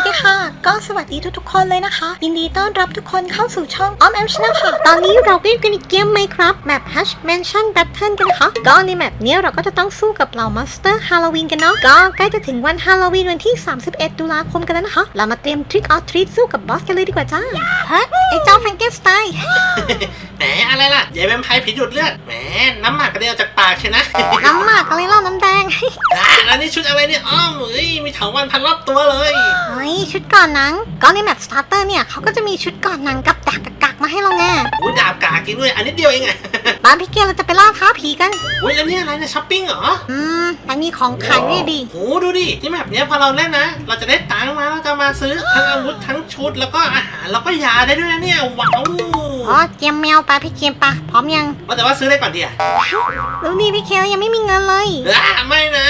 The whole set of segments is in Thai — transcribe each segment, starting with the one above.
วัสดีค่ะ ก็สวัสดีทุกๆคนเลยนะคะ ยินดีต้อนรับทุกคนเข้าสู่ช่องออมแอมชนะค่ะ ตอนนี้เราก็อยู่กันอีกเกมไหมครับแมป Hash Mansion Battle กันนะคะก็ในแมปเนี้ยเราก็จะต้องสู้กับเหล่ามอนสเตอร์ฮาโลวีนกันเนาะก็ใกล้จะถึงวันฮาโลวีนวันที่ 31 ตุลาคมกันแล้วนะคะ เรามาเตรียมทริคออทรีสู้กับบอสกันเลยดีกว่าจ้าฮะไอ้เจ้าแฟรงเกนสไตน์แหมอะไรล่ะยายแวมไพร์ผีดูดเลือดแหมน้ำหมากกระเด็นออกจากปากเชียวนะน้ำหมากอะไรเล่าน้ำแดงอ่าแล้วนี่ชุดอะไรเนี่ยอ้อมเอ้ยมีเถาวันพันรอบตัวเลยเฮ้ย ชุดก่อนหนัง ก็ในแมปสตาร์เตอร์เนี่ยเขาก็จะมีชุดก่อนหนังกับดาบกับกักมาให้เราไงอุ้ยดาบกากินด้วย อันนิดเดียวเองอะ บ้านพี่เกลเราจะไปล่าท้าผีกันอุ้ยแล้วนี่อะไรเนี่ยช้อปปิ้งเหรออืมแต่มีของขายด้วยดิโหดูดิที่แบบเนี้ยพอเราเล่นนะ เราจะได้ตังค์มาเราจะมาซื้อทั้งอาวุธทั้งชุดแล้วก็อาหารแล้วก็ยาได้ด้วยนะเนี่ยว้าวอ๋อเจียมแมวไปพี่เกมปะพร้อมยังว่าแต่ว่าซื้อได้ก่อนดิอะรู้ดิพี่เคลยังไม่มีเงินเลยอ่าไม่นะ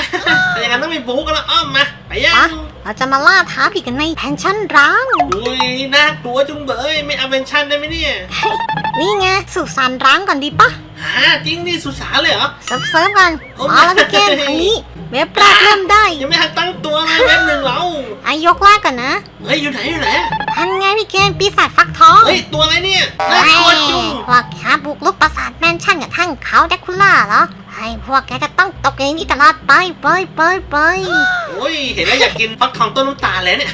แต่อย่างนั้นต้องมีบู๊กันแล้วอ้อมมาไปยัปะง เราจะมาล่าท้าผีกันในแพนชั่นร้าง อุ้ยน่ากลัวจุงเบยไม่เอาเป็นชั่นได้ไหมเนี่ยนี่ไงสุสานร้างก่อนดีปะหาจริงดิสุสานเลยเหรอเซิร์ฟเซิร์ฟกันโอ้มาแล้วพี่เกมทางนี้เว็บแรกเริ่มได้ ยังไม่ทันตั้งตัวเลยเว็บหนึ่งเราอายกแรกก่อนนะเฮ้ยอยู่ไหนอยู่ไหนทันไงพี่เกมปีศาจฟักทองเฮ้ยตัวอะไรเนี่ยน่ากลัวจุงพวกแกบุกลุกปราสาทแมนชั่นกับท่านเขาแดกคูล่าเหรอ ให้พวกแกจะต้องตกอย่างนี้ตลอดไปไปไปไปโอ้ยเห็นแล้วอยากกินฟักทองต้นน้ำตาลเลยเนี่ย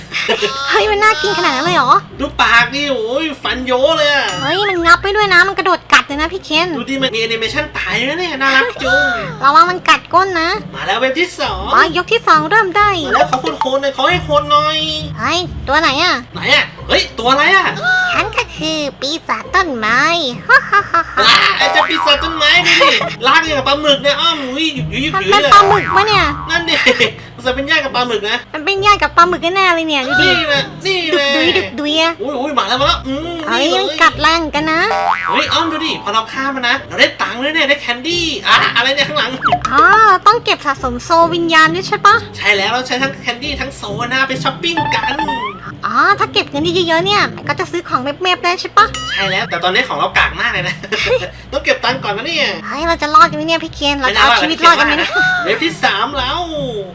เฮ้ยมันน่ากินขนาดนั้นเลยเหรอดูปากดิโอ้ยฟันโยเลยอะเฮ้ยมันงับไปด้วยนะมันกระโดดกัดเลยนะพี่เคนดูดิมันมีแอนิเมชันตายด้วยเนี่ยน่ารักจุงระวังมันกัดก้นนะ มาแล้วเว็บที่สองมายกที่สองเริ่มได้มาแล้วขอคนโคนหน่อยขอให้โคนหน่อยเฮ้ยตัวไหนอะไหนอะเฮ้ยตัวอะไรอะฉันก็คือปีศาจต้นไม้ฮ่าฮ่าฮ่าฮ่าว้าไอ้เจะปีศาจต้นไม้ดูดิลากอย่างกับปลาหมึกเนี่ยอ้อมอุ้ยอยู่อยู่อยู่มันอยู่เป็นเลยปลาหมึกปะเนี่ย นั่นดิมันจะเป็นญาติกับปลาหมึกนะมันเป็นญาติกับปลาหมึกแน่ๆเลยเนี่ยดูดินี่แหละนี่ดุแหกละดุยดุกดุยอะอุ้ยอุ้ยมาแล้วมาแล้วอืมเฮ้ยนี่มันเลยกัดแรงกันนะ เฮ้ยอ้อมดูดิพอเราฆ่ามันนะเราได้ตังค์ด้วยเนี่ยได้แคนดี้อะอะไรเนี่ยข้างหลัง อ๋อ ต้องเก็บสะสมโซวิญญาณด้วยใช่ปะ ใช่แล้วเราใช้ทั้งแคนดี้ทั้งโซนาไปช้อปปิ้งกัน อ๋อ ถ้าเก็บเงินเยอะๆเนี่ยมันก็จะซื้อของเมฟๆได้ใช่ปะใช่แล้ว แต่ตอนนี้ของเรากากมากเลยนะ ต้องเก็บตังค์ก่อนนะเนี่ยเฮ้ย เราจะรอดกันไหมเนี่ยพี่เคนเราจะเอาชีวิตรอดกันไหมเนี่ยเว็บที่สามแล้ว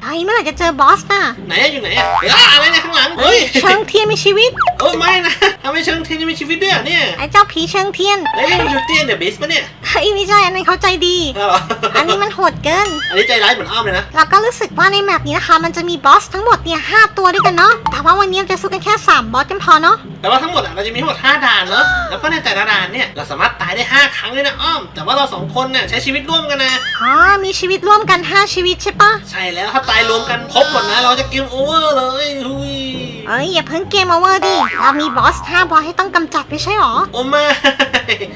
เฮ้ยเมื่อไหร่จะเจอบอสน่ะไหนอะอยู่ไหนอะเฮ้ยอะไรเนี่ยข้างหลังเฮ้ยเชิงเทียนมีชีวิตโอ้ยไม่นะ ทำไมเชิงเทียนยังมีชีวิตด้วยอะเนี่ยไอ้เจ้าผีเชิงเทียนเฮ้ยนี่มันยูเตียนเดอะบิสปะเนี่ยเฮ้ยไม่ใช่อันนี้นเขาใจดีเอาเหรออันนี้มันโหดเกิน อันนี้ใจร้ายเหมือนอ้อมเลยนะเราก็รู้สึกว่าในแมปนี้นะคะ มันจะมีบอสทั้งหมดเนี่ยห้าตัวด้วยกันเนาะ แต่ว่าวันนี้เราจะสู้กันแค่3บอสกันพอเนาะ แต่ว่าทั้งหมดอะเราจะมีทั้งหมด5ด่านเนอะแล้วก็ในแต่ละด่านเนี่ยเราสามารถตายได้5ครั้งเลยนะอ้อม แต่ว่าเราสองคนเนี่ยใช้ชีวิตร่วมกันนะ อ๋อ มีชีวิตร่วมกัน5ชีวิตใช่ปะ ใช่แล้วถ้าตายรวมกันครบหมดนะเราจะเกมโอเวอร์เลยหุย เอ้ยอย่าเพิ่งเกมโอเวอร์ดิ เรามีบอส5บอสให้ต้องกำจัดไม่ใช่หรอโอ้ไม่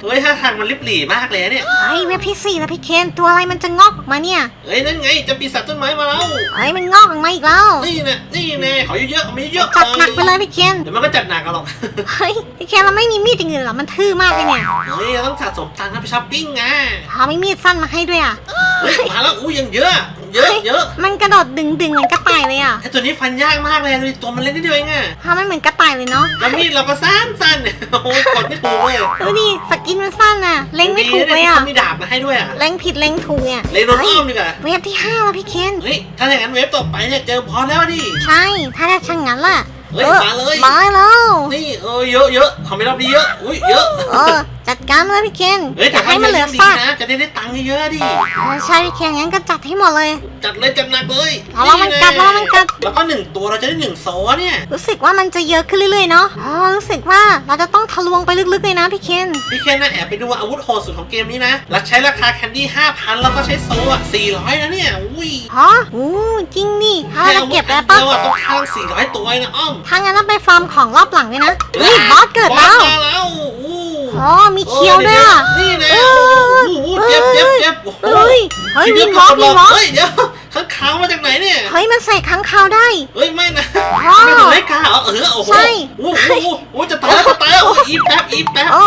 เฮ้ยท่าทางมันลิบหลี่มากเลยเนี่ยเฮ้ยเว็บที่สี่แล้วพี่เคนตัวอะไรมันจะงอกออกมาเนี่ยเฮ้ยนั่นไงเจะปีศาจต้นไม้มาแล้วเฮ้ยมันงอกออกมาอีกแล้วนี่นะนี่แน่ขอเยอะๆเอามาเยอะๆจัดหนักไปเลยพี่เคนเดี๋ยวมันก็จัดหนักกันหรอกเฮ้ยพี่เคนเราไม่มีมีดอย่างอื่นเหรอมันทื่อมากเลยเนี่ยเฮ้ยเราต้องสะสมตังค์นะไปช้อปปิ้งไงพอไม่มีดสั้นมาให้ด้วยอะเฮ้ยมาแล้วอู้ยังเยอะ เยอะเยอะมันกระโดดดึงดึงๆเหมือนกระต่ายเลยอะไอตัวนี้ฟันยากมากเลยดูดิตัวมันเล็กนิดเดียวเองอะทำมันเหมือนกระต่ายเลยเนาะแล้วมีดเราก็สั้นสั้นๆโอ้โหกดไม่ถูกเลยดูดิสกินมันสั้นอะเล็งไม่ถูกเลยอะเขามีดาบมาให้ด้วยอะเล็งผิดเล็งถูกเนี่ยเลยโดนอ้อมดีกว่าเวฟที่ห้าแล้วพี่เคนเฮ้ยถ้าอย่างนั้นเวฟต่อไปเนี่ยเจอบอสแล้วดิใช่ถ้าได้ช่างงั้นล่ะเฮ้ยมาเลยมาแล้วนี่เออเยอะเยอะทำไม่รอบนี้เยอะอุ้ยเยอะเออจัด การเลยพี่เคนเฮ้ยอแต่ย่าให้มันเหลือดีซากนะ จะได้ได้ตังค์เยอะๆดิ เออใช่พี่เคนงั้นก็จัดให้หมดเลย จัดเลยจัดหนักเลยระวังมันกัดระวังมันกัด แล้วก็หนึ่งตัวเราจะได้หนึ่งโซเนี่ย รู้สึกว่ามันจะเยอะขึ้นเรื่อยๆเนาะอ๋อรู้สึกว่าเราจะต้องทะลวงไปลึกๆเลยนะพี่เคนพี่เคนนะแอบไปดูอาวุธโหดสุดของเกมนี้นะรักใช้ราคาแคนดี้ห้าพันแล้วก็ใช้โซอะสี่ร้อยนะเนี่ย อุ้ยฮะอู้จริงนี่ถ้าเราเก็บแล้วปะเดียวอะต้องข้างสี่ร้อยตัวเลยนะอ้อมถ้างั้นเราไปฟาร์มของรอบหลังเลยนะเฮ้ยบอสเกิดแล้ว บอสมาแล้วอู้ อ๋อมีเคียวด้วยอะนี่นะเอโอ้อโหเจ็บเจ็บเจ็บโอ้โหเฮ้ยเฮ้ยทีวิเดีนยววอล์กเกืวิอบนวอล์กเฮ้ยเดี๋ยวข้างขาวมาจากไหนเนี่ยเฮ้ยมันใส่ค้างคาวได้เฮ้ยไม่นะอ๋อไม่ถึงได้กาเหรอเออโอ้โหใช่โอ้โหโอ้โหโอ้โหจะตายแล้วจะตายแล้วโอ้ยอีแป๊บอีแป๊บโอ้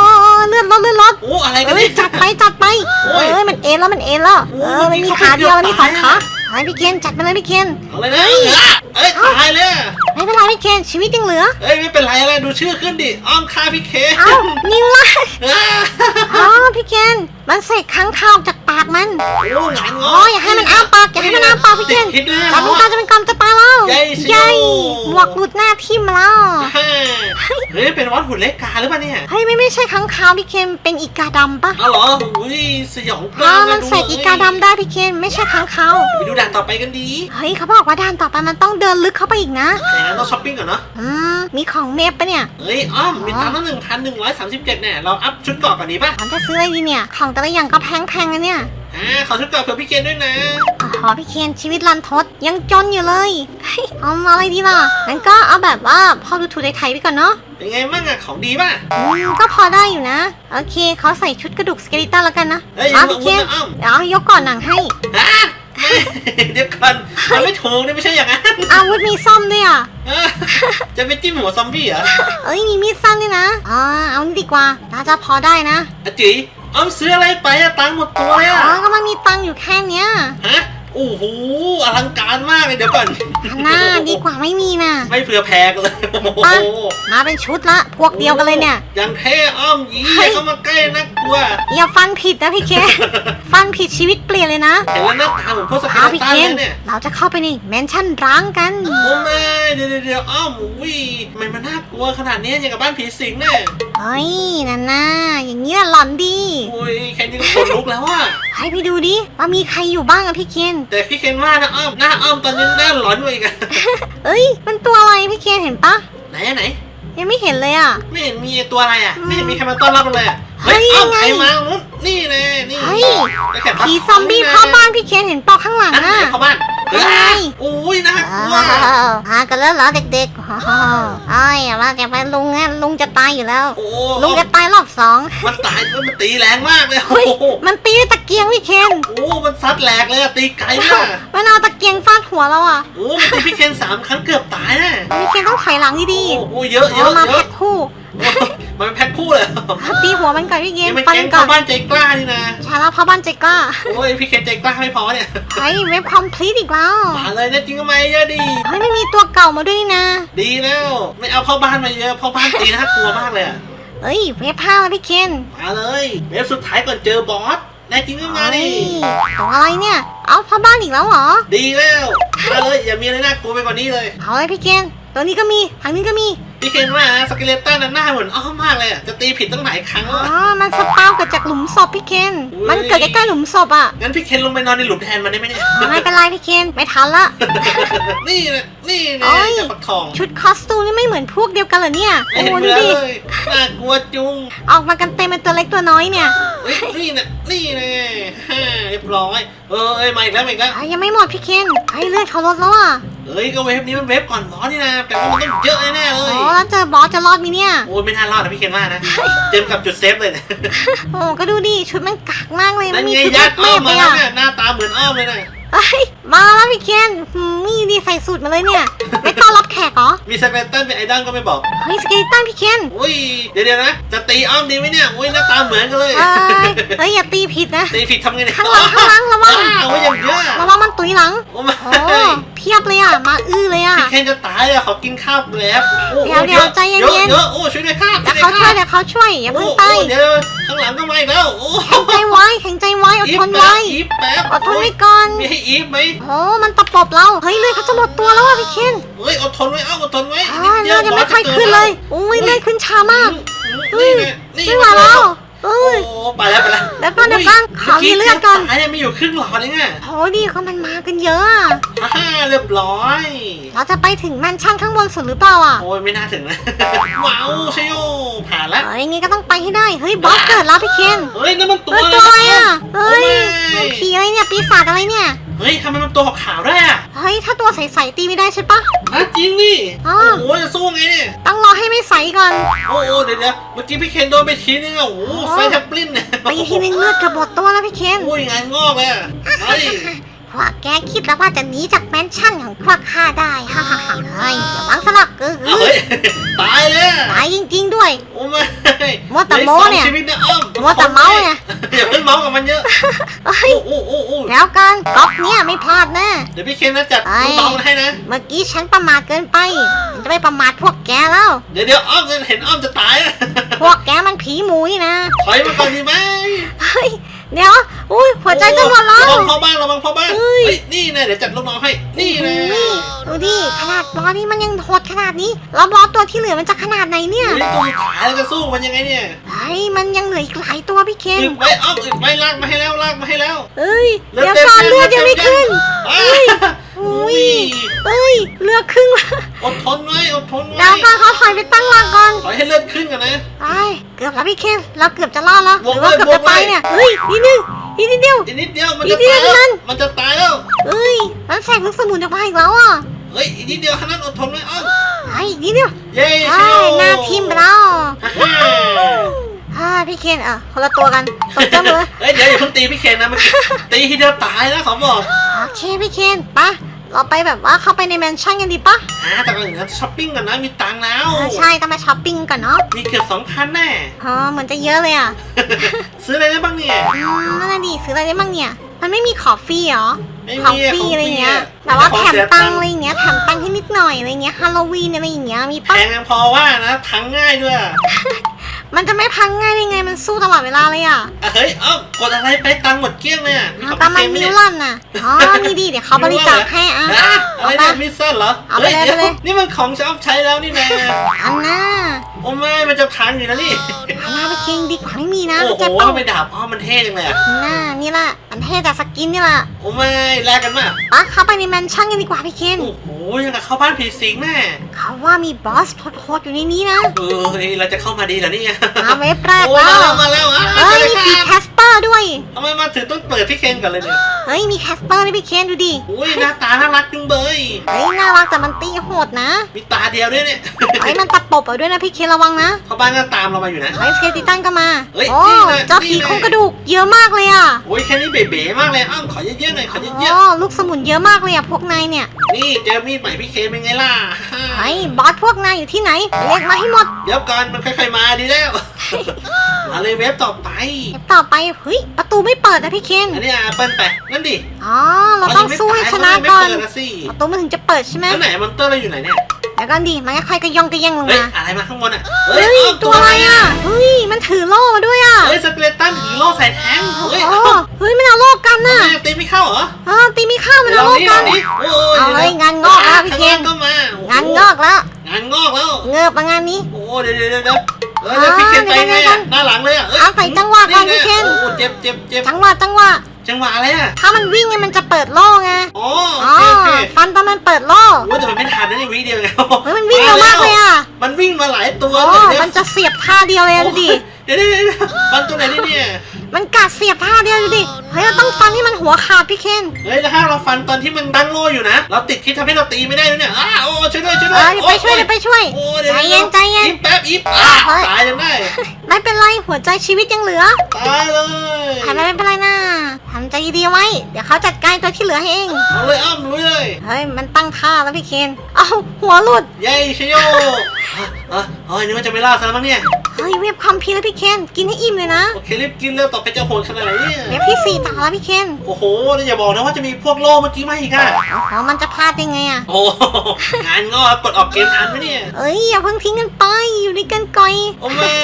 เลือดลดเลือดลดโอ้อะไรกันเอ้ยเนี่ยจัดไปจัดไปโอ้ยเอ้ยมันเอ็นแล้วมันเอ็นแล้วโอ้เอยอมันมีขาเดียวแล้วมีสองขา ไอ้พี่เคนจัดไปเลยพี่เคนเอาเลยนะเอ้ยตายเลยอะไม่เป็นไรพี่เคนชีวิตยังเหลือ เอ้ยไม่เป็นไรอะไรดูชื่อขึ้นดิอ้อมฆ่าพี่เคเอ้านิวล่ะอ่าอ๋อพี่เคนมันเสกค้างคาวจาก ปากากมันโอ้งานงอ โอ้ยอย่าให้มันอ้าปากอย่าให้มันอ้าปากพี่เคนคิดด้วยจับลูกตาจะเป็นกรรมจะตายแล้วใหญ่สิใหญ่หมวกหลุดหน้าทิ่มแล้วฮ่าเฮ้ยเป็นวัดหุ่นเล็กกาหรือเปล่าเนี่ยเฮ้ยไม่ไม่ใช่ค้างคาวพี่เคนเป็นอีกาดำปะอ๋อเหรออุ้ยสยองอ๋อมันเสกอีกาดำได้พี่เคนไม่ใช่ค้างคาวไปดูด่านต่อไปกันดีเฮ้ยเขาบอกว่าด่านต่อไปมันต้องเดินลึกเข้าไปอีกนะแต่งั้นเราช้อปปิ้งก่อนเนาะ อืมมีของเมฟปะเนี่ย เฮ้ยอ้อมมีตังค์ตั้งหนึ่งพันหนึ่งร้อยสามสิบเจ็ดเนี่ยเราอัพชุดเกาะก่อนดีป่ะมันจะซื้ออะไรดีเนี่ย ของแต่ละอย่างก็แพงแพงๆนะเนี่ย อ่าขอชุดเกาะเผื่อพี่เคนด้วยนะอ๋อพี่เคนชีวิตรันทดยังจนอยู่เลยเฮ้ยเอาอะไรดีล่ะงั้นก็เอาแบบว่าพอดูถูกในไทยไปก่อนเนาะเป็นไงบ้างอะของดีป่ะอืมก็พอได้อยู่นะ โอเคเขาใส่ชุดกระดูกสเกลิตันแล้วกันนะเฮ้ยอ๋ออาวุพี่ธเคนนะอ้อมเดี๋ยวยกก่อนหนังให้ฮะไม่เดี๋ยวก่อนมันไม่ถูกนี่ไม่ใช่อย่างนั้นอาวุธมีซ่อมด้วยอะเออจะไปจิ้มหัวซอมบี้เหรอเอ้ยมีมีดสั้นด้วยนะอ๋อเอานี่ดีกว่าน่าจะพอได้นะอาจี อ้อมซื้ออะไรไปอะตังค์หมดตัวเลยอ๋อะอก็มันมีตังค์อยู่แค่เนี้ยฮะ โอ้โหอลังการมากเลยเดี๋ยวก่อนอันน่าดีกว่าไม่มีนะไม่เผื่อแพกเลยโอ้โหอะมาเป็นชุดละ พวกเดียวกันเลยเนี่ยอย่างเท่อ้อมยีเฮ้ยเข้ามาใกล้นักกลัวอย่าฟันผิดนะพี่เคนฟันผิดชีวิตเปลี่ยนเลยนะเห็นแล้วหน้าตาเหมือนพวกสเปเอานพี่ตันเคนเลยเนี่ยเราจะเข้าไปในแมนชั่นร้างกันโอ้ไม่เดี๋ยวเดี๋ยวเดี๋ยวอ้อมวิทำไมมันน่ากลัวขนาดนี้อย่างกับบ้านผีสิงเนี่ยเฮ้ยนั่นน่ะอย่างนี้ยหลอนดีโอ้ยแค่นี้ก็ขนลุกแล้วอะให้พี่ดูดิว่ามีใครอยู่บ้างอะพี่เคนแต่พี่เคนว่านะอ้อมหน้าอ้อมตอนนี้หน้าหลอนกว่าอีกอะเอ้ย มันตัวอะไรพี่เคนเห็นปะไหนอะไหน ยังไม่เห็นเลยอะไม่เห็นมีตัวอะไรอะอืมไม่เห็นมีใครมาต้อนรับเราเลยอะเฮ้เฮ้ยยอ้อมยังไงใครมานุ๊นี่แน่นี่เฮ้ยไปแข่งปั๊ผีซอมบี้เข้าบ้านพี่เคนเห็นเปล่าข้างหลังนั่นอะไงเข้าบ้านเฮ้ยยัง ไงโอ้ยน่ากลัวมากันแล้วเหรอเด็กๆอ้าวเอ้ยว่าแต่ไปลุงนะลุงจะตายอยู่แล้วโอ้ลุงจะตายรอบสองมันตายมันตีแรงมากเลยเฮ้ยโอ้โหมันตีด้วยตะเกียงพี่เคนโอ้มันซัดแหลกเลยอะตีไกลมากมันเอาตะเกียงฟาดหัวเราอะโอ้มันตีพี่เคนสามครั้งเกือบตายแน่พี่เคนต้องถอยหลังดีโอ้โหเยอะๆเยเอาอะมาเยแพ็อะคคู่โอ้ มันเป็นแพ็คคู่เลยตีหัวมันก่อนพี่เคนนี่มันฟันแก๊งก่อเข้านบ้านใจกล้านี่นะชาลาพ่อบ้านใจกล้าโอ้ยพี่เคนใจกล้าไม่พอเนี่ยเฮ้ยเว็บคอมพลีทอีกแล้วมาเลยนะจริงก็ไม่เยอะดีเฮ้ยไม่มีตัวเก่ามาด้วยนี่นะดีแล้วไม่เอาพ่อบ้านมาเยอะพ่อบ้านตีน่ากลัวมากเลยอะเฮ้ยเว็บห้าแล้วพี่เคนมาเลยเว็บสุดท้ายก่อนเจอบอสแน่จริงก็มาเฮ้ดิยตัวอะไรเนี่ย เอาพ่อบ้านอีกแล้วเหรอ ดีแล้วมาเลยอย่ามีอะไรน่ากลัวไปกว่านี้เลย เอาเลยพี่เคนตัวนี้ก็มีทางนี้ก็มี พี่เคนว่าสเกเลตันน่ะหน้าเหมือนอ้อมมากเลยอะจะตีผิดตั้งหลายครั้งอ๋แล้วออะมันสปาวเกิดจากหลุมศพพี่เคนอุ๊ยมันเกิดใกล้ๆหลุมศพอะงั้นพี่เคนลงไปนอนในหลุมแทนมันได้ไหมเนี่ย ไม่เป็นไรพี่เคน ไม่ทันละ นี่นะ นี่โอ้นะยจะปักทองชุดคอสตูมนี่ไม่เหมือนพวกเดียวกันเหรอเนี่ยไม่โอ้เห็นดูเหมือนดิเลยน่ากลัวจุงออกมากันเต็มเป็นตัวเล็กตัวน้อยเนี่ยเฮ้ยนี่นะนี่นะฮ่าเรียบร้อยเออเอ้ยมาอีกแล้วมาอีกแล้วอะยังไม่หมดพี่เคนไอ้เลือดเขาลดแล้วอะเอ้ยก็เวฟนี้มันเวฟก่อนบอสนี่นะแต่ว่ามันต้องเยอะแน่ๆเลโอ้ยแล้วเจอบอสจะรอดไหมเนี่ย โอ้ยไม่น่ารอดนะพี่เคนว่านะเต็มกับจุดเซฟเลยนะ โอ้ก็ดูดิชุดมันกากมากเลยนั่มันนมีไงชุดยัดเมอ้อมฆเลมายแล้วอะเนี่ยหน้าตาเหมือนอ้อมเลยนะ เอ้ยมาแล้วพี่เคนหืมนี่ดีใส่สูตรมาเลยเนี่ย ไม่ต้อนรับแขกเหรอ มีสเปนเตันเป็นไอดอลก็ไม่บอก เฮ้ยสเกลิตันพี่เคนอุ้ย เดี๋ยวเดี๋ยวนะ จะตีอ้อมดีไหมเนี่ย อุ้ยหน้าตาเหมือนกันเลย เอ้ยเฮ้ยอย่าตีผิดนะ ตีผิดทำไงเนี่ยข้างหลังข้างหลังระวัง เอาไว้อย่างเยอะระวังมันตุยหลัง โอ้ไม่โอ้เพียบเลยอะ มาอื้อเลยอะ พี่เคนจะตายอะขอกินข้าวแล้วโอ้เดี๋ยวเดี๋ยวใจเย็นๆ เยอะเยอะโอ้ช่วยด้วยครับเดี๋ยวเขาช่วยเดี๋ยวเขาช่วยอย่าเพิ่งไป โอ้โอ้เดี๋ยวข้างหลังก็มาอีกแล้วโอ้แข็งใจไว้แข็งใจไว้อดทนไว้อีฟแป๊บอดทนไว้ก่อนมีให้อีฟไหมโอ้มันตะปบเราเฮ้ยเลือดเขาจะหมดตัวแล้วอะพี่เคนเฮ้ยอดทนไว้เอ้าอดทนไว้อ่าเลือดยังไม่ค่อยขึ้นเลยโอ้ยเลือดขึ้นช้ามากเฮ้นี่ยเนี่ยนี่ไม่ไหวแล้ว เอ้ยโอ้ไปแล้วไปแล้วเดี๋ยวก่อนเดี๋ยวก่อนขอมีเลือดก่อนตายเนี่ยไม่อยู่ครึ่งหลอดเองอะโหดีเขามันมากันเยอะอะฮ่าเรียบร้อย เราจะไปถึงแมนชั่นข้างบนสุดหรือเปล่าอะโอ้ยไม่น่าถึงนะ ว้าวชโยผ่านแล้วเฮ้ยงี้ก็ต้องไปให้ได้ เฮ้ยบอสเกิดแล้วพี่เคนเฮ้ยนั่นมันตัวเฮ้ยตัวอะไรอะโอ้เฮ้ยไม่มันผีอะไรเนี่ยปีศาจอะไรเนี่ย เฮ้ยทำไมมันตัวขาวๆได้อะเฮ้ย ถ้าตัวใสๆตีไม่ได้ใช่ปะ ฮะจริงนี่อ๋อโอ้โหจะสู้ไงเนี่ยต้องรอให้ไม่ใสก่อน โอ้โหเดี๋ยวเดี๋ยวเมื่อกี้พี่เคนโดนไปทีนึงอะโอ้โหอ๋อไฟแทบปลิ้นเนี่ยไปทีนึงเลือดเกือบหมดตัวแล้วพี่เคนโอ้ยงานงอกเลยอะเฮ้ยพวกแกคิดแล้วว่าจะหนีจากแมนชั่นของพวกข้าได้ ฮ่าฮ่าฮ่าเฮ้ยอย่าหวังสลับเออเอาเฮ้ยตายเลยอะตายจริง ๆ ด้วย โอ้ไม่มัวแต่โม้เนี่ยหลืออกชีวิตนะอ้อมมัวแต่เมาเนี่ย อย่าเพิ่งเมากับมันเยอะเฮ้ยโอ้โอ้โอ้โอ้แล้วกันก๊อกเนี่ยไม่พลาดแน่เดี๋ยวพี่เคนนะจัดไอ้ ลูกน้องมาให้นะ เมื่อกี้ฉันประมาทเกินไปฉันจะไม่ประมาทพวกแกแล้ว เดี๋ยวเดี๋ยวอ้อมเห็นอ้อมจะตายอะ พวกแกมันผีหมูนี่นะถอยมาก่อนดีไหมเฮ้ย เดี๋ยวอุ้ยหัวใจเต้นหมดแล้ว ระวังพ่อบ้านระวังพ่อบ้านเฮ้ย เฮ้ยนี่นะเดี๋ยวจัดลูกน้องให้นี่นะนี่ดูดิขนาดบอสนี่มันยังโหดขนาดนี้ แล้วบอสตัวที่เหลือมันจะขนาดไหนเนี่ยเฮ้ยตัวสุดท้ายเราจะสู้มันยังไงเนี่ยไอ้มันยังเหลืออีกหลายตัวพี่เคนอึดไว้อ้อมอึดไว้ลากมาให้แล้วลากมาให้แล้ว เอ้ยเลือดเดี๋ยวเต็มก่อนเลืเลืออดดยังไม่เต็มขึ้นอ้าอุ้ย อุ้ยเอ้ยเลือดครึ่งละอดทนไว้อดทนไว้เดี๋ยวก่อนเขาถอยไปตั้งหลักก่อนถอยให้เลือดขึ้นกันนะไอ้เกือบแล้วพี่เคนเราเกือบจะรอดแล้วหบวกรือว่าเลยเกือบจะบวกเลยตายเนี่ยเฮ้ยนิดนึงอีกนิดเดียวอีกนิดเดียวมันอีจะกนิดเดีตายวยเท่านั้แล้วนมันจะตายแล้วเอ้ยมันแสงลูกสมุนออกมาอีกแล้วอะเฮ้ยอีกนิดเดียวแค่นั้นอดทนไว้อ้อมไอ้อีกนิดเดียวเย้ไอ้ชิโยหน้าทิ่มไปแล้วฮ่าฮ่าฮ่าพี่เคนเออคนละตัวกันตกเจ้ามือเฮ้ยเดี๋ยวอย่าเพิ่งตีพี่เคนนะเมันตีทีเดียวตายนะขอบอกโอเคพี่เคนไปะ เราไปแบบว่าเข้าไปในแมนชั่นกันดีปะอ่าแต่ก่อนอื่นนะช้อปปิ้งก่อนนะมีตังค์แล้วเออใช่ต้องมาช้อปปิ้งกันเนาะมีเกือบสองพันแน่ อ๋อเหมือนจะเยอะเลยอะซื้ออะไรได้บ้างเนี่ย อืมนั่นนะดิซื้ออะไรได้บ้างเนี่ย มันไม่มีขอฟรีเหรอไม่ของมีฟรีอะไรเงี้ยขแบบว่าขอแถมเสียตังค์อะไรเงี้ยแถมตังค์ให้นิดหน่อยอะไรเงี้ยฮาโลวีนอะไรอย่างเงี้ยมีแพปะงยังพอว่านะทั้งง่ายด้วย มันจะไม่พังง่ายได้ไงมันสู้ตลอดเวลาเลยอะอะเฮ้ยเอ้ากดอะไรไปตังค์หมดเกลี้ยงเลยอะมีเอาของตามมันเกมไหมิเนี่วยลันน่ะอ๋อนี่ดิเดี๋ยวเขาบริจาคให้อะฮะอะไรเอาไปเนี่ยมิสเซนเหรอเอาไปเลยดี๋วไปเลยนี่มันของชอบใช้แล้วนี่นะอันน่ะโอ้ไม่มันจะพังอยู่นะนี่อันน่าไปเคิงดีกว่าไม่มีนะโอ้เข้าโหใจเปล่าทำไมดาบอ้อมันเท่จังเลยอะน่านี่แหละมันเท่จากสกินนี่แหละโอ้ไม่แลกกันมากปะเข้าไปในแมนชั่นกันดีกว่าพี่เคนโอ้โหยังกับเข้าบ้านผีสิงแน่เขาว่ามีบอสโหดๆอยู่ในนี้นะเอ้ยเราจะเข้ามาดีเหรอเนี่ยมาเว็บแรกโอ้แล้มาวแล้วมาแล้วอะเอ้ยมีปีแคสเปอร์ด้วย ทำไมมาถึงต้องเปิดพี่เคนก่อนเลยเนี่ยเฮ้ยมีแคสเปอร์ด้วยพี่เคนดูดิอุ้ยหน้าตาน่ารักจังเบยเฮ้ยน่ารักแต่มันตีโหดนะมีตาเดียวด้วยเนี่ยเฮ้ยมันตะปบเอาด้วยนะพี่เคนระวังนะพ่อบ้านก็ตามเรามาอยู่นะเฮ้ยสเกติตันก็มาเฮ้ยโอ้นี่เลยเจ้าผีนี่เลย โครงกระดูกเยอะมากเลยอะโอ้ยแค่นี้เบ๋ๆมากเลยอ้าวขอเยอะๆหน่อยขอเยโอ้อะลูกสมุนเยอะมากเลยอะพวกนายเนี่ยๆนี่เจอมีดใหม่พี่เคนเป็นไงล่ะเฮ้ยบอสพวกนายอยู่ที่ไหนเรียกมาให้หมดเดี๋ยวก่อนมันค่อยๆมาดีแล้ว มาเลยเว็บต่อไปเดี๋ยวต่อไปเฮ้ยประตูไม่เปิดนะพี่เคนอันนี้อะเปิ้ลไปนั่นดิอ๋อเราต้องสู้ให้ชนะไม่ก่อนเปิดนะสิประตูมันถึงจะเปิดใช่ไหมแล้วไหนมอนเตอร์เราอยู่ไหนเนี่ยเดี๋ยวก่อนดิมันค่อยๆกระยองกระแยงลงเฮ้ยมาอะไรมาข้างบนอะเฮ้ยอ้าวตัวอะไรอะเฮ้ยมันถือโล่มาด้วยอะเฮ้ยสเกเลตันถือโล่ใส่แทงโอ้เฮ้ยโหเอ้าเฮ้ยมันเอาโล่กันทำน่ะไมยังตีไม่เข้าเหรอเออตีไม่เข้ามันเอาโล่ดิกันดิโอ้ยเอาเฮ้ยงานงอกแล้วพี่เคนข้างล่างก็มาโโหงานงอกแล้วงานงอกแล้วเงือบมางานนี้โอ้เดี๋ยวเดี๋ยวเดี๋ยวเดี๋ยวเฮ้ยแล้วพี่เคนไปไงเดี๋ยวอะหน้าหลังเลยอะเอ้ยเอาใส่จังหวะก่อนไงพี่เคนโอ้เจ็บเจ็บเจ็บจังหวะจังหวะ จังหวะอะไรอะถ้ามันวิ่งเนี่ยมันจะเปิดโล่ไงอ๋อโออ๋อเคโอเคฟันตอนมันเปิดโล่โอ้แต่มันไม่ทันนะนี่วิเดียวไงเฮ้ยมันวิ่งเร็วมากเลยอะมันวิ่งมาหลายตัวอ๋อเลยเนี่ย มันจะเสียบท่าเดียวเลยอะดูดิเดี๋ยวเดี๋ยวเดี๋ยวฟันตัวไหนนี่เนี่ยมันกัดเสียบท่าเดียวดูดิ เฮ้ยเราต้องฟันให้มันหัวขาดพี่เคนเฮ้ยแล้วถ้าเราฟันตอนที่มันตั้งโล่อยู่นะ เราติดคิดทำให้เราตีไม่ได้ด้วยเนี่ยอ้าโอ้ช่วยด้วยช่วยเอด้วยอเดี๋ยวไปช่วยเดี๋ยวไปช่วย โอ้ดี๋วใจเย็นใจเย็นอีฟแป๊บอีฟอะเฮ้ย ตายจนได้ไม่เป็นไรหัวใจชีวิตยังเหลือตายเลยทำไมไม่เป็นไรนะทำใจดีๆไว้ เดี๋ยวเขาจัดการตัวที่เหลือให้เอง เอาเลยอ้อมลุยเลยเฮ้ยมันตั้งท่าแล้วพี่เคน เอาหัวหลุด เย้ชโยอะอะเฮ้ยนึกว่าจะไม่ล่าซะแล้วมั้งเนี่ย เฮ้ยเวียบคัมพีร์แล้วพี่เคนกินให้อิ่มเลยนะโอเครีบกินแล้วต่อไปจะโหดขนาดไหนเนี่ยเดี๋ยวพี่สี่ต่อแล้วพี่เคนโอ้โหแล้วอย่าบอกนะว่าจะมีพวกโล่เมื่อกี้มาอีกอะอ๋อมันจะพลาดได้ไงอะโอ้โหงานงอกกดออกเกมทันไหมเนี่ยเอ้ยอย่าเพิ่งทิ้งกันไปอยู่ด้วยกันก่อยโอ้ไม่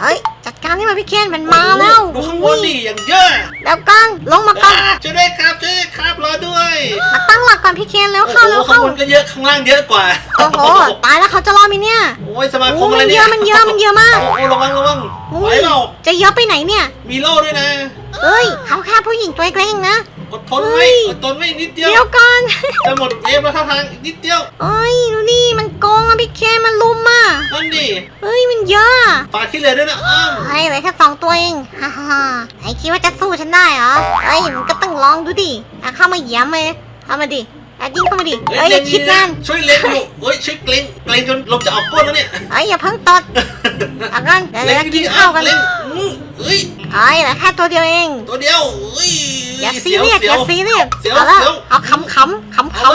เฮ้ยจัดการให้มาพี่เคนมันมาแล้วดูข้างบนดิอย่างเยอะเดี๋ยวก่อนลงมาก่อนอะช่วยด้วยครับช่วยด้วย ครับรอด้วยมาตั้งหลักก่อนพี่เคนแล้วเข้าโอ้แล้วโหข้างเข้าบนก็เยอะข้างล่างเยอะกว่าโอ้โหตายแล้วเขาจะรอดไหมเนี่ยโอ้ยสมาคโอ้มมัอะไรนเยเนี่ยอะมันเยอะมันเยอะมากโอ้โหระวังระวังโอ้ไหวยเราจะเยอะไปไหนเนี่ย มีโล่ด้วยนะเอ้ยเขาแค่ผู้หญิงตัวเล็กๆนะอดทนเฮ้ไว้ยอดทนไว้นิดเดียวเดี๋ยวก่อนจะหมดเกมแล้วท่าทางอีกนิดเดียวเอ้ยดูนี่มันโกงอะพี่เคนมันลุมอะนั่นดิเฮ้ยมันเยอะอะฝากขี้เหลือด้วยนะอ้อมเฮ้ยเหลือแค่สองตัวเองฮ่าฮ่าไอ้คิดว่าจะสู้ฉันได้เหรอเอ้ยมันก็ต้อง ลองดูดิอะเข้ามาเหยียบเลยเข้ามาดิอะยิงเข้ามาดิเอ้ยอย่าคิดนานช่วยเล็งอยู่เฮ้ยช่วยเกรงเกรงจนลมจะออกก้นแล้วเนี่ยเอ้ยอย่าเพิ่งตดเอากันเดี๋ยวเล็งจะกิดีนๆข้าวกันเล็งอืมเฮ้ยเอ้ยเหลือแค่ตัวเดียวเอง ตัวเดียวเฮ้ยอย่าซีเสียวเรียสเสีอยย่าวซีเรียสเสียวเอาละเสียวเอาขำขำขำขำเอา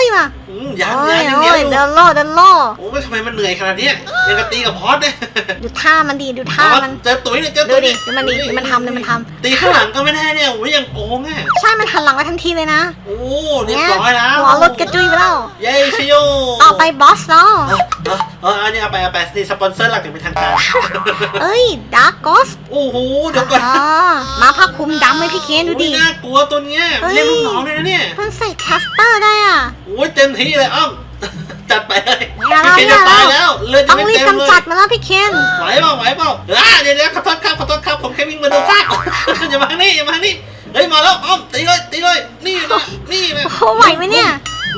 เลยมาปีแล้วละปีละอืมยังโอ้ยัยงยังโอ้เดียวยอยู่เดินโลเดินโลโอ้ยทำไมมันเหนื่อยขนาดเนี้ยยังกะตีกับพอสเนี่ยดูท่ามันดีดูท่ามัน เจอตุ๋ยเนี่ยเจอดูตุ๋ยดิเนี่ยดูมันดิดูมันทำดูมันทำ ตีข้างหลังก็ไม่ได้เนี่ยโอ้ยยังโกงอะใช่มัน หันหลังมาทันทีเลยนะโอ้เรียบร้อยแล้วหัวรถกระจุยไปแล้วเย้ชิโยต่อไปบอสแล้วเออเออเอออันนี้เอาไปเอาไปนี่สปอนเซอร์หลักอย่างเป็นทางการเอ้ยดาร์กกอสโอ้โหเดี๋ยวก่อนมาผ้าคลุมดำไหมพี่เคนดูดิโอ้ยน่ากลัวตัวเนี้ยเฮ้ยเรียกลูกน้องเลยนะเนี่ยมันใส่แคสเตอร์ได้อะโอ้ยเต็มที่เลยอ้อม จัดไปเลยอย่าพี่เล่าเคนจะตายอย่าเล่า แล้วเลือดต้จะองไม่รีบเต็มเลยกำจัดมาแล้วพี่เคนไหวเปล่าไหวเปล่าอ่าเดี๋ยวเดี๋ยวขอโทษครับขอโทษครับผมแค่วิ่งมาดูข้าวอย่ามาทางนี้อย่ามาทางนี้เฮ้ยมาแล้วอ้อมตีเลยตีเลยนี่นะนี่นะ โอ้โหไหวไหมเนี่ย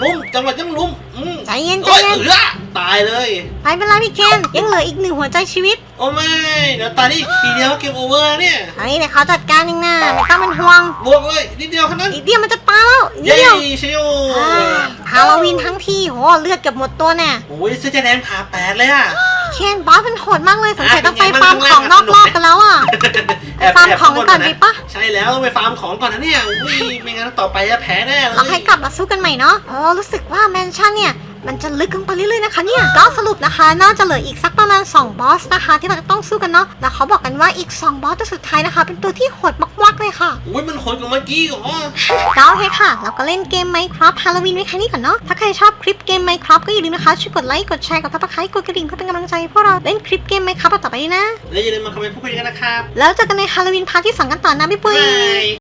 ลุ้มจังหวะจังลุ้มอืมใจเย็นใจโอ้ยเย็นเออตายเลยไปเป็นไรพี่เคนยังเหลืออีกหนึ่งหัวใจชีวิตโอ้ไม่เดี๋ยวตายนี่อีกทีเดียวเกมโอเวอร์เนี่ยเฮ้ยเดี๋ยวเขาจัดการเองนะไม่ต้องเป็นห่วง บวกเลยนิดเดียวแค่นั้นอีกเดียวมันจะตายแล้วอีกเย้เดียวชิโยอ่าฮาโลวีนทั้งทีโหเลือดเกือบหมดตัวแน่โอ้ยเสื้อแดงผ่าแปดเลยอะ เคนบอสมันโหดมากเลยสงสัยอะต้องไปเป็นไงฟาร์มบ้างของนอกรอบกันแล้วอะแอบฟาร์มแอบของกันก่อนข้างบดีปะใช่แล้วต้องไปฟาร์มของก่อนนะเนี่ยอุ้ยไม่งั้นต่อไปจะแพ้แน่เลยเราให้กลับมาสู้กันใหม่เนาะอ๋อรู้สึกว่าแมนชั่นเนี่ยมันจะลึกลงไปเรื่อยๆนะคะเนี่ยก็สรุปนะคะ น่าจะเหลืออีกสัก ประมาณ 2 บอสนะคะ ที่เราจะต้องสู้กันเนาะแล้วเขาบอกกันว่าอีก 2 บอสตัวสุดท้ายนะคะ เป็นตัวที่โหดมากๆเลยค่ะอุ้ยมันโหดกว่าเมื่อกี้เหรอก็โอเคค่ะ เราก็เล่นเกม Minecraft Halloween ไว้แค่นี้ก่อนเนาะถ้าใครชอบคลิปเกม Minecraft ก็อย่าลืมนะคะช่วยกดไลค์กดแชร์กดติดตามกดกระดิ่งเพื่อเป็นกำลังใจให้พวกเราเล่นคลิปเกม Minecraft ต่อไปด้วยนะแล้วอย่าลืมมาคอมเมนต์พูดคุยกันนะครับแล้วเจอกันใน Halloween พาร์ทที่สองกันต่อนะบ๊ายบาบายย